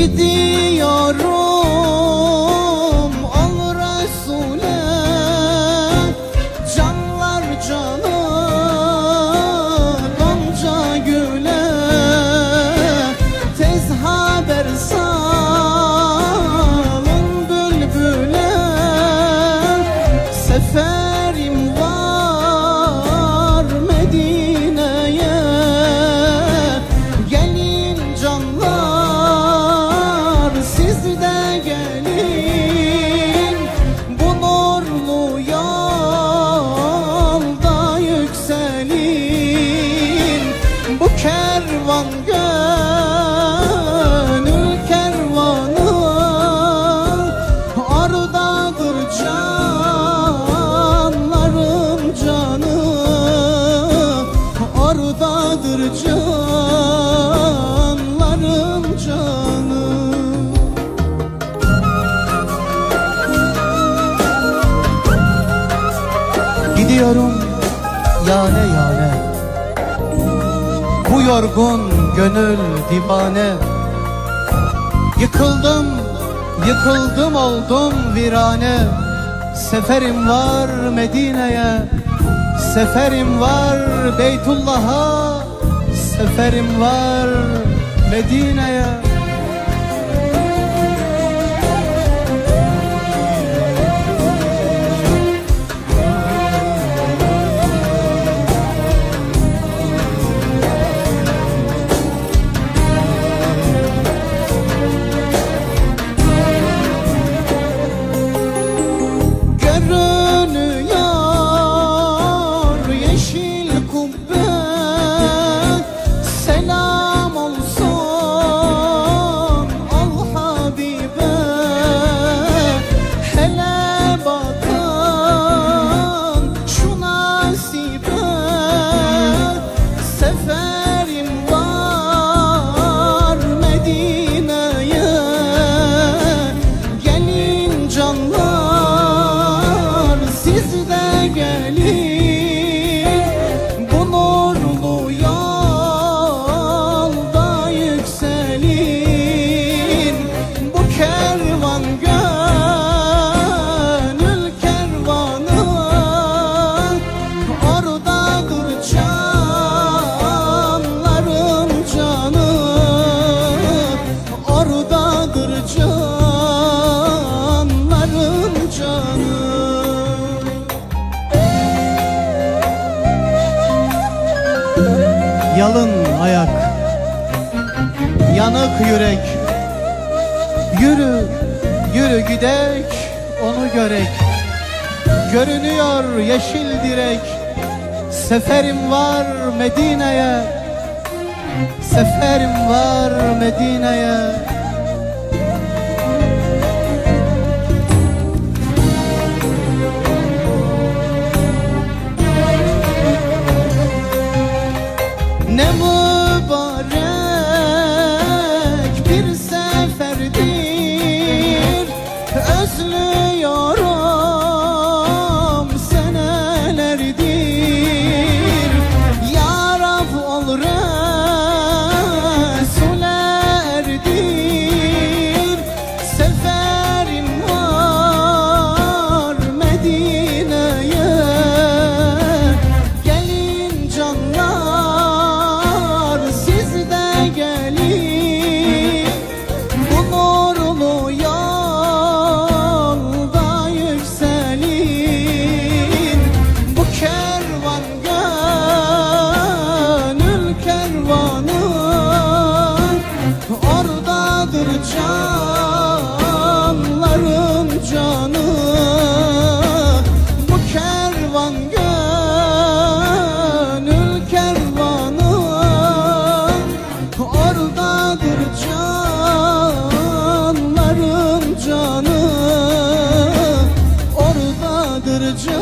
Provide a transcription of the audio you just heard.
gidin Sevdadır canlarım canı. Gidiyorum yâre yâre Bu yorgun gönül divane. Yıkıldım, yıkıldım oldum virane. Seferim var Medine'ye. Seferim var Beytullah'a Seferim var Medine'ye. yalın ayak. Yanık yürek. Yürü, yürü gidek onu görek. Görünüyor yeşil direk. Seferim var Medine'ye. Seferim var Medine'ye. the journey.